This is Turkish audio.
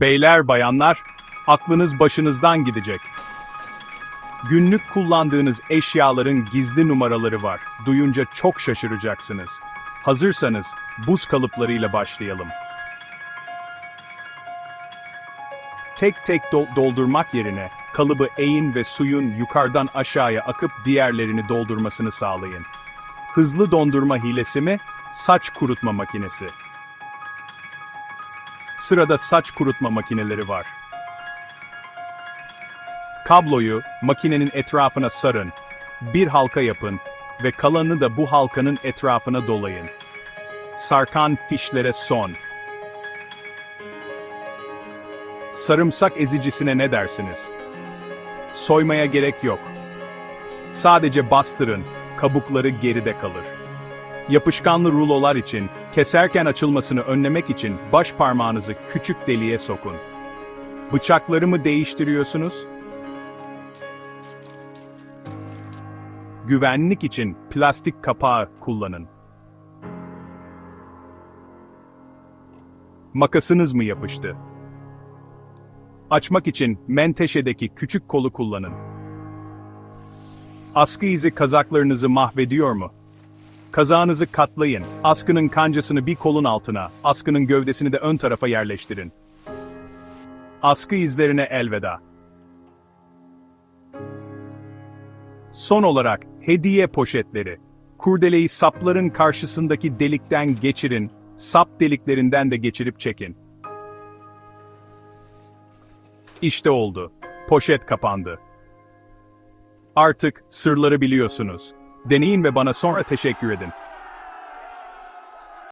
Beyler bayanlar, aklınız başınızdan gidecek. Günlük kullandığınız eşyaların gizli numaraları var. Duyunca çok şaşıracaksınız. Hazırsanız buz kalıplarıyla başlayalım. Tek tek do- doldurmak yerine kalıbı eğin ve suyun yukarıdan aşağıya akıp diğerlerini doldurmasını sağlayın. Hızlı dondurma hilesi mi? Saç kurutma makinesi. Sırada saç kurutma makineleri var. Kabloyu makinenin etrafına sarın, bir halka yapın ve kalanını da bu halkanın etrafına dolayın. Sarkan fişlere son. Sarımsak ezicisine ne dersiniz? Soymaya gerek yok. Sadece bastırın, kabukları geride kalır. Yapışkanlı rulolar için, keserken açılmasını önlemek için baş parmağınızı küçük deliğe sokun. Bıçakları mı değiştiriyorsunuz? Güvenlik için plastik kapağı kullanın. Makasınız mı yapıştı? Açmak için menteşedeki küçük kolu kullanın. Askı izi kazaklarınızı mahvediyor mu? Kazağınızı katlayın. Askının kancasını bir kolun altına, askının gövdesini de ön tarafa yerleştirin. Askı izlerine elveda. Son olarak hediye poşetleri. Kurdeleyi sapların karşısındaki delikten geçirin, sap deliklerinden de geçirip çekin. İşte oldu. Poşet kapandı. Artık sırları biliyorsunuz. Deneyin ve bana sonra teşekkür edin.